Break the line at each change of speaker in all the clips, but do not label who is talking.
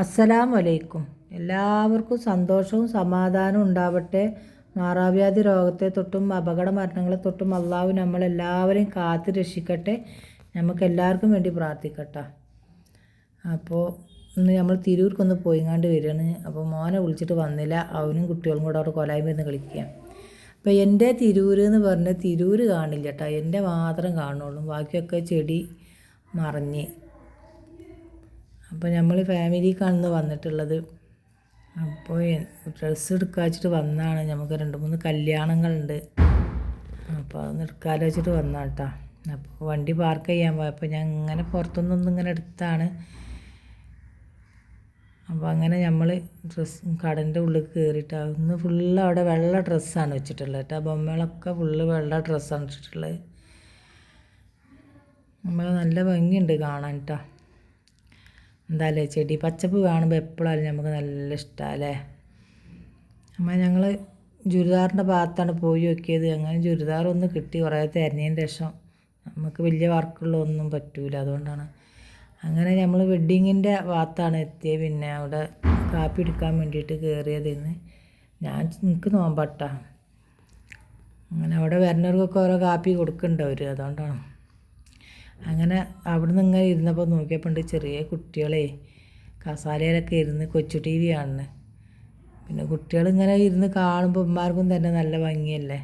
അസ്സലാം വലൈക്കും എല്ലാവർക്കും സന്തോഷവും സമാധാനവും ഉണ്ടാവട്ടെ. മാറാവ്യാധി രോഗത്തെ തൊട്ടും അപകട മരണങ്ങളെ തൊട്ടും അള്ളാഹു നമ്മളെല്ലാവരെയും കാത്തു രക്ഷിക്കട്ടെ. നമുക്ക് എല്ലാവർക്കും വേണ്ടി പ്രാർത്ഥിക്കട്ടെ. അപ്പോൾ ഇന്ന് നമ്മൾ തിരൂർക്കൊന്ന് പോയിങ്ങാണ്ട് വരികയാണ്. അപ്പോൾ മോനെ വിളിച്ചിട്ട് വന്നില്ല. അവനും കുട്ടികളും കൂടെ അവിടെ കൊലായ്മ ഇരുന്ന് കളിക്കുക. അപ്പോൾ എന്റെ തിരൂർ എന്ന് പറഞ്ഞാൽ തിരൂർ കാണില്ല കേട്ടോ. എന്റെ മാത്രം കാണുള്ളൂ. ബാക്കിയൊക്കെ ചെടി മറിഞ്ഞ്. അപ്പോൾ നമ്മൾ ഫാമിലിക്കാണെന്ന് വന്നിട്ടുള്ളത്. അപ്പോൾ ഡ്രസ്സ് എടുക്കാച്ചിട്ട് വന്നാണ്. നമുക്ക് രണ്ട് മൂന്ന് കല്യാണങ്ങളുണ്ട്. അപ്പോൾ അതൊന്ന് എടുക്കാലോ വെച്ചിട്ട് വന്നാണ് കേട്ടോ അപ്പോൾ വണ്ടി പാർക്ക് ചെയ്യാൻ പോയപ്പോൾ ഞാൻ ഇങ്ങനെ പുറത്തുനിന്നൊന്നും ഇങ്ങനെ എടുത്താണ്. അപ്പോൾ അങ്ങനെ നമ്മൾ ഡ്രസ്സ് കടന്റെ ഉള്ളിൽ കയറിയിട്ട് അന്ന് ഫുള്ള് അവിടെ വെള്ള ഡ്രസ്സാണ് വെച്ചിട്ടുള്ളത് കേട്ടോ. ബൊമ്മകളൊക്കെ ഫുള്ള് വെള്ള ഡ്രസ്സാണ് വെച്ചിട്ടുള്ളത്. നമ്മൾ നല്ല ഭംഗിയുണ്ട് കാണാൻ കേട്ടോ എന്താല്ലേ ചെടി? പച്ചപ്പ് കാണുമ്പോൾ എപ്പോഴായാലും നമുക്ക് നല്ല ഇഷ്ടമല്ലേ അമ്മ ഞങ്ങൾ ചുരിദാറിന്റെ ഭാഗത്താണ് പോയി നോക്കിയത്. അങ്ങനെ ചുരിദാർ ഒന്ന് കിട്ടി കുറേ തിരഞ്ഞതിന് ശേഷം നമുക്ക് വലിയ വർക്കുള്ളതൊന്നും പറ്റൂല. അതുകൊണ്ടാണ്. അങ്ങനെ നമ്മൾ വെഡ്ഡിങ്ങിന്റെ ഭാഗത്താണ് എത്തിയത് പിന്നെ അവിടെ കാപ്പി എടുക്കാൻ വേണ്ടിയിട്ട് കയറിയതെന്ന് ഞാൻ എനിക്ക് നോമ്പട്ടാ. അങ്ങനെ അവിടെ വരുന്നവർക്കൊക്കെ ഓരോ കാപ്പി കൊടുക്കുന്നുണ്ട് അവർ അതുകൊണ്ടാണ്. അങ്ങനെ അവിടെ നിന്ന് ഇങ്ങനെ ഇരുന്നപ്പോൾ നോക്കിയപ്പോൾ ചെറിയ കുട്ടികളെ കസാലയിലൊക്കെ ഇരുന്ന് കൊച്ചു ടി വി കാണുന്നത് പിന്നെ കുട്ടികളിങ്ങനെ ഇരുന്ന് കാണുമ്പോൾ ഉമ്മാർക്കും തന്നെ നല്ല ഭംഗിയല്ലേ?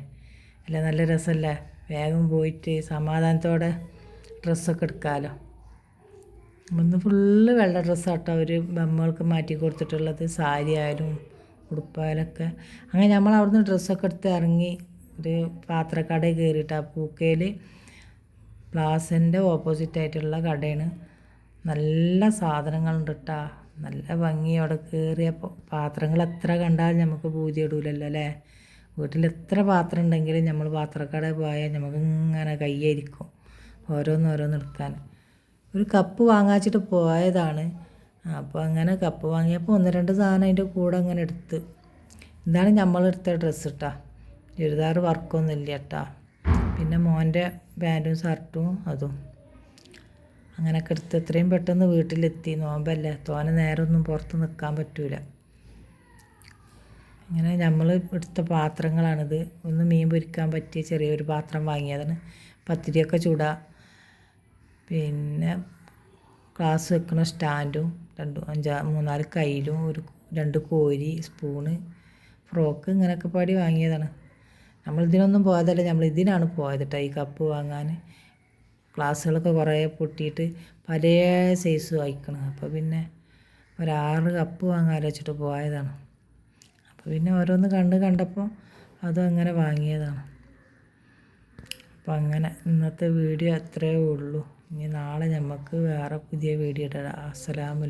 അല്ല നല്ല രസമല്ലേ വേഗം പോയിട്ട് സമാധാനത്തോടെ ഡ്രസ്സൊക്കെ എടുക്കാമല്ലോ ഒന്ന് ഫുള്ള് വെള്ള ഡ്രസ്സാട്ടോ അവർ ബമ്മകൾക്ക് മാറ്റി കൊടുത്തിട്ടുള്ളത്. സാരി ആയാലും ഉടുപ്പായാലൊക്കെ അങ്ങനെ നമ്മൾ അവിടുന്ന് ഡ്രസ്സൊക്കെ എടുത്ത് ഇറങ്ങി ഒരു പാത്രക്കടയിൽ കയറിയിട്ട് ആ പൂക്കയിൽ പ്ലാസന്റെ ഓപ്പോസിറ്റ് ആയിട്ടുള്ള കടയാണ്. നല്ല സാധനങ്ങളുണ്ട് കേട്ടോ നല്ല ഭംഗി അവിടെ കയറിയപ്പോൾ പാത്രങ്ങൾ എത്ര കണ്ടാലും നമുക്ക് പൂതി ഇടൂലല്ലോ അല്ലേ? വീട്ടിൽ എത്ര പാത്രം ഉണ്ടെങ്കിലും നമ്മൾ പാത്രക്കട പോയാൽ നമുക്ക് ഇങ്ങനെ കയ്യായിരിക്കും ഓരോന്നോരോന്ന് എടുക്കാൻ. ഒരു കപ്പ് വാങ്ങാച്ചിട്ട് പോയതാണ്. അപ്പോൾ അങ്ങനെ കപ്പ് വാങ്ങിയപ്പോൾ ഒന്ന് രണ്ട് സാധനം അതിന്റെ കൂടെ അങ്ങനെ എടുത്ത്. ഇതാണ് നമ്മളെടുത്ത ഡ്രസ്സ് ഇട്ടാ ചുരിദാർ വർക്കൊന്നും ഇല്ല കേട്ടോ പിന്നെ മോന്റെ പാന്റും ഷർട്ടും അതും. അങ്ങനെ എടുത്ത് എത്രയും പെട്ടെന്ന് വീട്ടിലെത്തി. നോമ്പല്ലേ? തോനെ നേരമൊന്നും പുറത്ത് നിൽക്കാൻ പറ്റൂല. ഇങ്ങനെ നമ്മൾ എടുത്ത പാത്രങ്ങളാണിത്. ഒന്ന് മീൻ പൊരിക്കാൻ പറ്റിയ ചെറിയൊരു പാത്രം വാങ്ങിയതാണ്. പത്തിരിയൊക്കെ ചൂടാ. പിന്നെ ഗ്ലാസ് വെക്കണ സ്റ്റാൻഡും രണ്ട് അഞ്ചാ മൂന്നാൽ കയ്യിലും ഒരു രണ്ട് കോരി സ്പൂണ് ഫ്രോക്ക് ഇങ്ങനെയൊക്കെ പാടി വാങ്ങിയതാണ്. നമ്മൾ ഇതിനൊന്നും പോയതല്ല നമ്മൾ ഇതിനാണ് പോയത് കേട്ടോ ഈ കപ്പ് വാങ്ങാൻ ഗ്ലാസ്സുകളൊക്കെ കുറേ പൊട്ടിയിട്ട് പല സൈസ് വായിക്കണം അപ്പോൾ പിന്നെ ഒരാറ് കപ്പ് വാങ്ങാൻ വെച്ചിട്ട് പോയതാണ്. അപ്പോൾ പിന്നെ ഓരോന്ന് കണ്ട് കണ്ടപ്പോൾ അതും അങ്ങനെ വാങ്ങിയതാണ്. അപ്പോൾ അങ്ങനെ ഇന്നത്തെ വീഡിയോ അത്രയേ ഉള്ളൂ. ഇനി നാളെ നമുക്ക് വേറെ പുതിയ വീഡിയോ ഇടാം. അസ്സലാമലൈക്കും